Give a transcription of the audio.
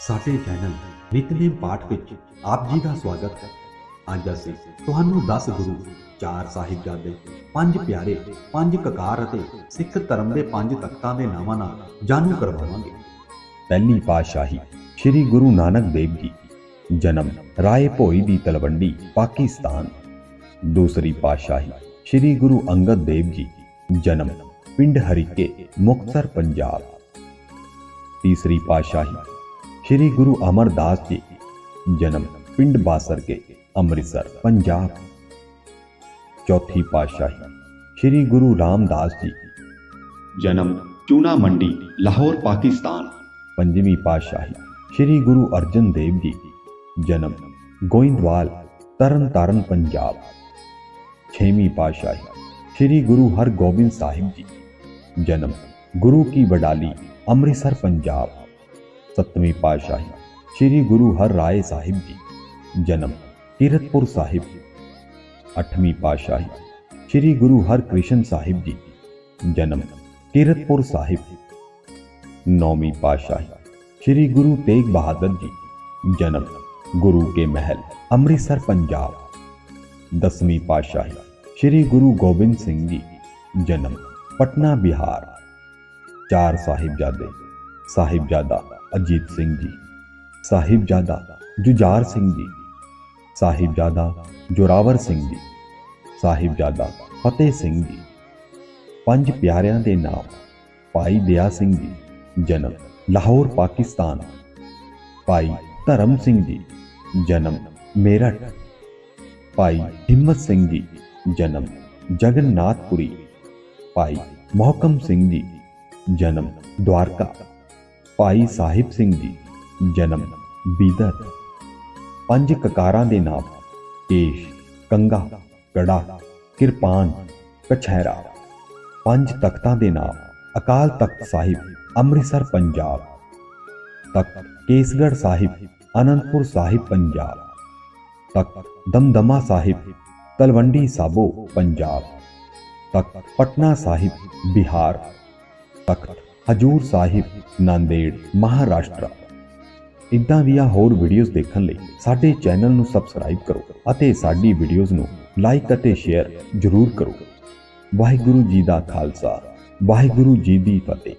ਸਾਡੇ ਚੈਨਲ ਨਿਤਨੇਮ ਪਾਠ ਵਿੱਚ ਆਪ ਜੀ ਦਾ ਸਵਾਗਤ ਹੈ। ਅੱਜ ਅਸੀਂ ਤੁਹਾਨੂੰ 10 ਗੁਰੂ, ਚਾਰ ਸਾਹਿਬਜ਼ਾਦੇ, ਪੰਜ ਪਿਆਰੇ, ਪੰਜ ਕਕਾਰ ਅਤੇ ਸਿੱਖ ਧਰਮ ਦੇ ਪੰਜ ਤਖਤਾਂ ਦੇ ਨਾਵਾਂ ਨਾਲ ਜਾਣੂ ਕਰਵਾਵਾਂਗੇ। ਪਹਿਲੀ ਪਾਤਸ਼ਾਹੀ ਸ੍ਰੀ ਗੁਰੂ ਨਾਨਕ ਦੇਵ ਜੀ, ਜਨਮ ਰਾਏ ਭੋਈ ਦੀ ਤਲਵੰਡੀ, ਪਾਕਿਸਤਾਨ। ਦੂਸਰੀ ਪਾਤਸ਼ਾਹੀ ਸ੍ਰੀ ਗੁਰੂ ਅੰਗਦ ਦੇਵ ਜੀ, ਜਨਮ ਪਿੰਡ ਹਰੀਕੇ, ਮੁਕਤਸਰ, ਪੰਜਾਬ। ਤੀਸਰੀ ਪਾਤਸ਼ਾਹੀ ਸ੍ਰੀ ਗੁਰੂ ਅਮਰਦਾਸ ਜੀ ਜਨਮ ਪਿੰਡ ਬਾਸਰ ਕੇ, ਅੰਮ੍ਰਿਤਸਰ, ਪੰਜਾਬ। ਚੌਥੀ ਪਾਤਸ਼ਾਹੀ ਸ੍ਰੀ ਗੁਰੂ ਰਾਮਦਾਸ ਜੀ ਜਨਮ ਚੂਨਾ ਮੰਡੀ, ਲਾਹੌਰ, ਪਾਕਿਸਤਾਨ। ਪੰਜਵੀਂ ਪਾਤਸ਼ਾਹੀ ਸ੍ਰੀ ਗੁਰੂ ਅਰਜਨ ਦੇਵ ਜੀ ਜਨਮ ਗੋਇੰਦਵਾਲ ਤਰਨ ਤਾਰਨ ਪੰਜਾਬ। ਛੇਵੀਂ ਪਾਤਸ਼ਾਹੀ ਸ੍ਰੀ ਗੁਰੂ ਹਰਗੋਬਿੰਦ ਸਾਹਿਬ ਜੀ ਜਨਮ ਗੁਰੂ ਕੀ ਵਡਾਲੀ, ਅੰਮ੍ਰਿਤਸਰ, ਪੰਜਾਬ। ਸੱਤਵੀਂ ਪਾਤਸ਼ਾਹੀ ਸ੍ਰੀ ਗੁਰੂ ਹਰ ਰਾਏ ਸਾਹਿਬ ਜੀ ਜਨਮ ਕੀਰਤਪੁਰ ਸਾਹਿਬ ਅੱਠਵੀਂ ਪਾਤਸ਼ਾਹੀ ਸ੍ਰੀ ਗੁਰੂ ਹਰਕ੍ਰਿਸ਼ਨ ਸਾਹਿਬ ਜੀ ਜਨਮ ਕੀਰਤਪੁਰ ਸਾਹਿਬ ਨੌਵੀਂ ਪਾਤਸ਼ਾਹੀ ਸ੍ਰੀ ਗੁਰੂ ਤੇਗ ਬਹਾਦਰ ਜੀ ਜਨਮ ਗੁਰੂ ਕੇ ਮਹਿਲ ਅੰਮ੍ਰਿਤਸਰ ਪੰਜਾਬ ਦਸਵੀਂ ਪਾਤਸ਼ਾਹੀ ਸ੍ਰੀ ਗੁਰੂ ਗੋਬਿੰਦ ਸਿੰਘ ਜੀ ਜਨਮ ਪਟਨਾ ਬਿਹਾਰ ਚਾਰ ਸਾਹਿਬਜ਼ਾਦੇ ਸਾਹਿਬਜ਼ਾਦਾ ਅਜੀਤ ਸਿੰਘ ਜੀ, ਸਾਹਿਬਜ਼ਾਦਾ ਜੁਝਾਰ ਸਿੰਘ ਜੀ, ਸਾਹਿਬਜ਼ਾਦਾ ਜੋਰਾਵਰ ਸਿੰਘ ਜੀ, ਸਾਹਿਬਜ਼ਾਦਾ ਫਤਿਹ ਸਿੰਘ ਜੀ, ਪੰਜ ਪਿਆਰਿਆਂ ਦੇ ਨਾਮ, ਭਾਈ ਦਇਆ ਸਿੰਘ ਜੀ, ਜਨਮ ਲਾਹੌਰ, ਪਾਕਿਸਤਾਨ, ਭਾਈ ਧਰਮ ਸਿੰਘ ਜੀ, ਜਨਮ ਮੇਰਠ, ਭਾਈ ਹਿੰਮਤ ਸਿੰਘ ਜੀ, ਜਨਮ ਜਗਨਨਾਥਪੁਰੀ, ਭਾਈ ਮੋਹਕਮ ਸਿੰਘ ਜੀ, ਜਨਮ ਦੁਆਰਕਾ ਭਾਈ ਸਾਹਿਬ ਸਿੰਘ ਜੀ, ਜਨਮ ਬੀਦਰ। ਪੰਜ ਕਕਾਰਾਂ ਦੇ ਨਾਮ ਕੇਸ਼ ਕੰਗਾ, ਗੜਾ, ਕਿਰਪਾਨ, ਕਛਹਿਰਾ। ਪੰਜ ਤਖਤਾਂ ਦੇ ਨਾਮ, ਅਕਾਲ ਤਖਤ ਸਾਹਿਬ, ਅੰਮ੍ਰਿਤਸਰ, ਪੰਜਾਬ। ਤਖਤ ਕੇਸਗੜ੍ਹ ਸਾਹਿਬ, ਅਨੰਦਪੁਰ ਸਾਹਿਬ, ਪੰਜਾਬ। ਤਖਤ ਦਮਦਮਾ ਸਾਹਿਬ, ਤਲਵੰਡੀ ਸਾਬੋ, ਪੰਜਾਬ। ਤਖਤ ਪਟਨਾ ਸਾਹਿਬ, ਬਿਹਾਰ। ਤਖਤ ਹਜੂਰ ਸਾਹਿਬ, ਨਾਂਦੇੜ, ਮਹਾਰਾਸ਼ਟਰ। ਇਦਾਂ ਦੀਆਂ ਹੋਰ ਵੀਡੀਓਜ਼ ਦੇਖਣ ਲਈ ਸਾਡੇ ਚੈਨਲ ਨੂੰ ਸਬਸਕ੍ਰਾਈਬ ਕਰੋ ਅਤੇ ਸਾਡੀ ਵੀਡੀਓਜ਼ ਨੂੰ ਲਾਈਕ ਅਤੇ ਸ਼ੇਅਰ ਜ਼ਰੂਰ ਕਰੋ। ਵਾਹਿਗੁਰੂ ਜੀ ਦਾ ਖਾਲਸਾ, ਵਾਹਿਗੁਰੂ ਜੀ ਦੀ ਫਤਿਹ।